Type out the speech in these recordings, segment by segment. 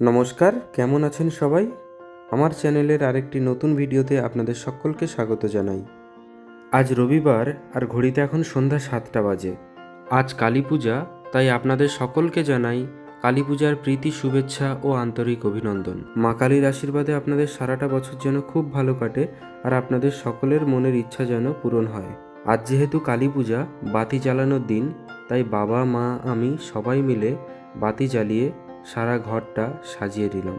নমস্কার, কেমন আছেন সবাই? আমার চ্যানেলের আরেকটি নতুন ভিডিওতে আপনাদের সকলকে স্বাগত জানাই। আজ রবিবার আর ঘড়িতে এখন সন্ধ্যা সাতটা বাজে। আজ কালী পূজা, তাই আপনাদের সকলকে জানাই কালী পূজার প্রীতি, শুভেচ্ছা ও আন্তরিক অভিনন্দন। মা কালীর আশীর্বাদে আপনাদের সারাটা বছর যেন খুব ভালো কাটে আর আপনাদের সকলের মনের ইচ্ছা যেন পূরণ হয়। আজ যেহেতু কালী পূজা, বাতি জ্বালানোর দিন, তাই বাবা, মা, আমি সবাই মিলে বাতি জ্বালিয়ে সারা ঘরটা সাজিয়ে দিলাম।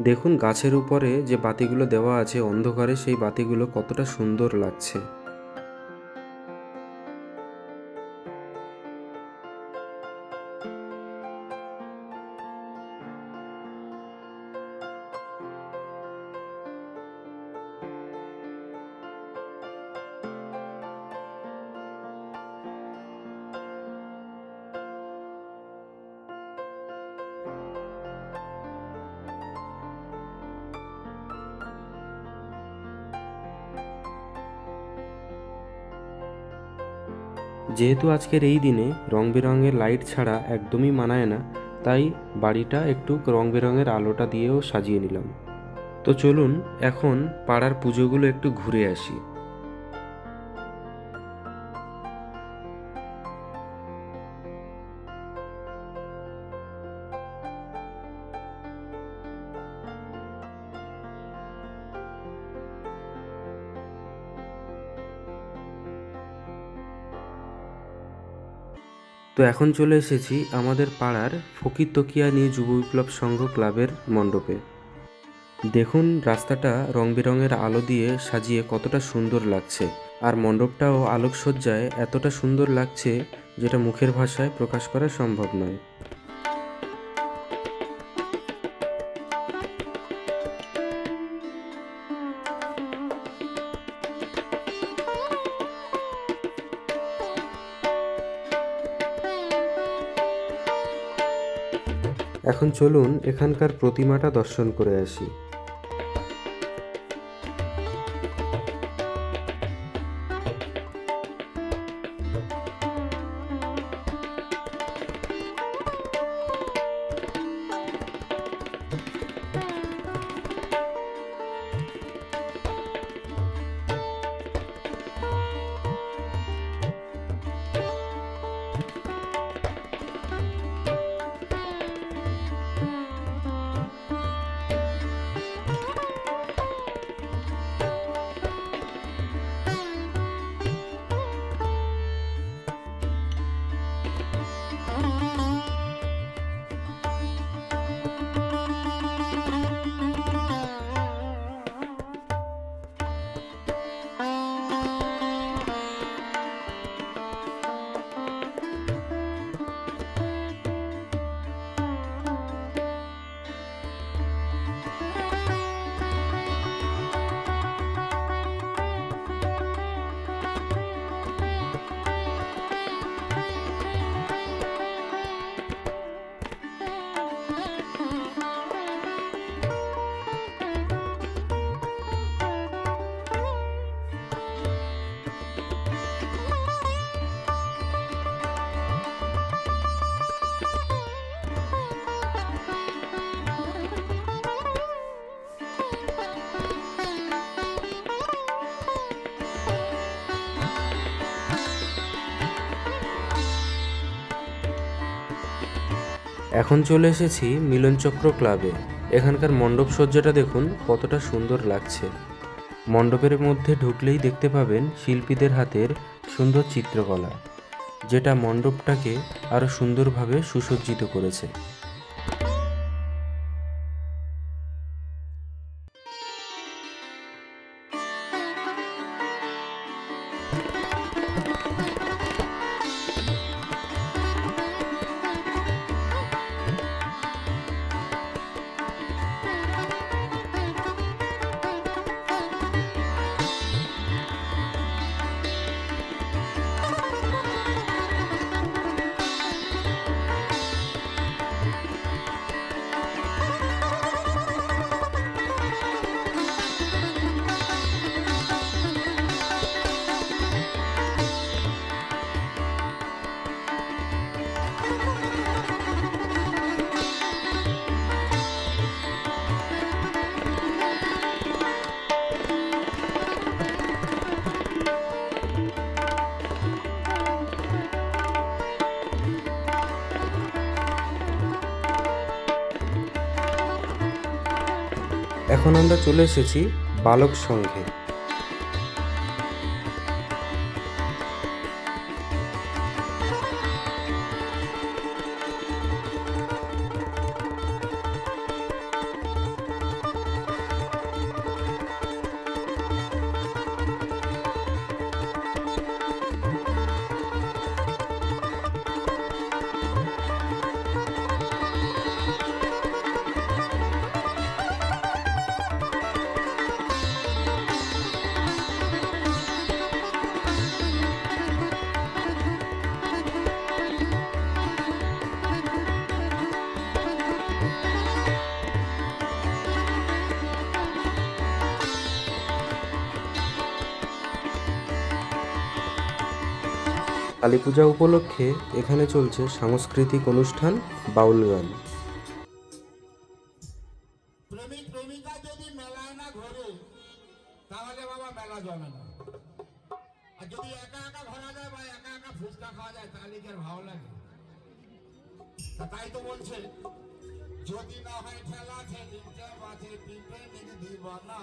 দেখুন গাছের উপরে যে বাতিগুলো দেওয়া আছে অন্ধকারে সেই বাতিগুলো কতটা সুন্দর লাগছে। যেহেতু আজকের এই দিনে রং বেরঙের লাইট ছাড়া একদমই মানায় না, তাই বাড়িটা একটু রং বেরঙের আলোটা দিয়েও সাজিয়ে নিলাম। তো চলুন এখন পাড়ার পুজোগুলো একটু ঘুরে আসি। তো এখন চলে এসেছি আমাদের পাড়ার ফকির তকিয়া নিয়ে যুব বিপ্লব সংঘ ক্লাবের মণ্ডপে। দেখুন রাস্তাটা রং বেরঙের আলো দিয়ে সাজিয়ে কতটা সুন্দর লাগছে, আর মণ্ডপটাও আলোকসজ্জায় এতটা সুন্দর লাগছে যেটা মুখের ভাষায় প্রকাশ করা সম্ভব নয়। এখন চলুন এখানকার প্রতিমাটা দর্শন করে আসি। এখন চলে এসেছি মিলনচক্র ক্লাবে। এখানকার মণ্ডপ সজ্জাটা দেখুন, কতটা সুন্দর লাগছে। মণ্ডপের মধ্যে ঢুকলেই দেখতে পাবেন শিল্পীদের হাতের সুন্দর চিত্রকলা, যেটা মণ্ডপটাকে আরও সুন্দরভাবে সুসজ্জিত করেছে। এখন আমরা চলে এসেছি বালক সংঘে কালী পূজা উপলক্ষে এখানে চলছে সাংস্কৃতিক অনুষ্ঠান, বাউল গান। প্রেমিক, প্রেমিকা যদি মেলায় না তাহলে বাবা মেলা জমে না। আর যদি একা একা যায় বা একা একা খাওয়া যায় ভালো লাগে? তাই তো বলছে, যদি না হয় ঠেলা ঠেলিতে বাজে পিঁপড়ে নিক দিব না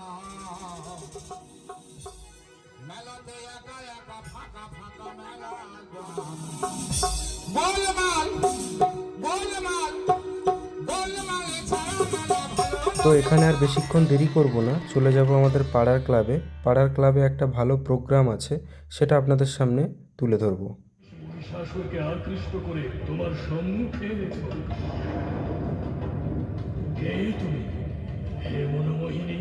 তো এখানে আর বেশিক্ষণ দেরি করব না, চলে যাব আমাদের পাড়ার ক্লাবে পাড়ার ক্লাবে একটা ভালো প্রোগ্রাম আছে, সেটা আপনাদের সামনে তুলে ধরবো। মনোমোহিনী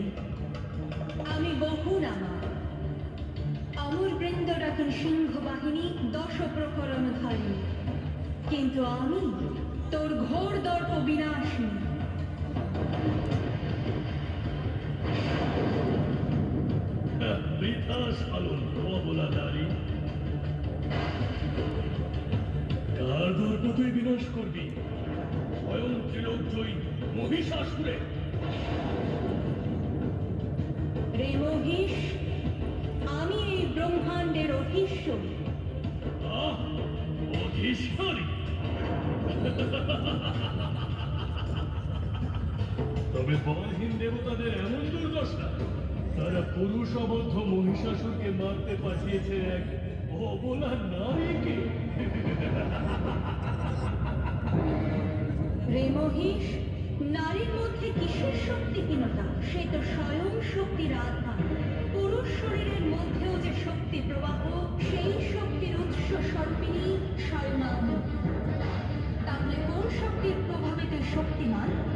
সিংহ বাহিনী দশ প্রকরণ ধারী। কিন্তু আমি তোর ঘোর দর্প বিনাশিনী হ্যাঁ, বৃথা সালন নারী কার দর্প তুই বিনাশ করবি। স্বয়ং ত্রিলোকজয়ী মহিষাসুরে। রে মহিষ তবে বলহীন দেবতাদের এমন দুর্দশা তারা পুরুষবদ্ধ মহিষাসুরকে মারতে পাঠিয়েছে এক অবলা নারীকে। রে মহিষ নারীর মধ্যে কিসের শক্তিহীনতা? সে তো স্বয়ং শক্তির আধার পুরুষ শরীরের মধ্যেও যে শক্তি প্রবাহ প্রভাবে তুই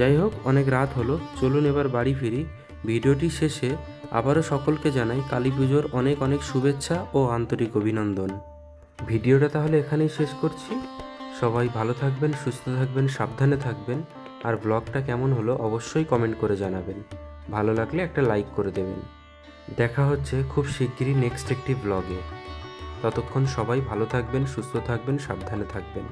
যাই হোক, অনেক রাত হলো। চলুন এবার বাড়ি ফিরি। ভিডিওটি শেষে আবারও সকলকে জানাই কালী পুজোর অনেক অনেক শুভেচ্ছা ও আন্তরিক অভিনন্দন। ভিডিওটা তাহলে এখানেই শেষ করছি। সবাই ভালো থাকবেন, সুস্থ থাকবেন, সাবধানে থাকবেন। আর ব্লগটা কেমন হলো অবশ্যই কমেন্ট করে জানাবেন। ভালো লাগলে একটা লাইক করে দেবেন। দেখা হচ্ছে খুব শিগগিরই নেক্সট একটি ব্লগে। ততক্ষণ সবাই ভালো থাকবেন, সুস্থ থাকবেন, সাবধানে থাকবেন।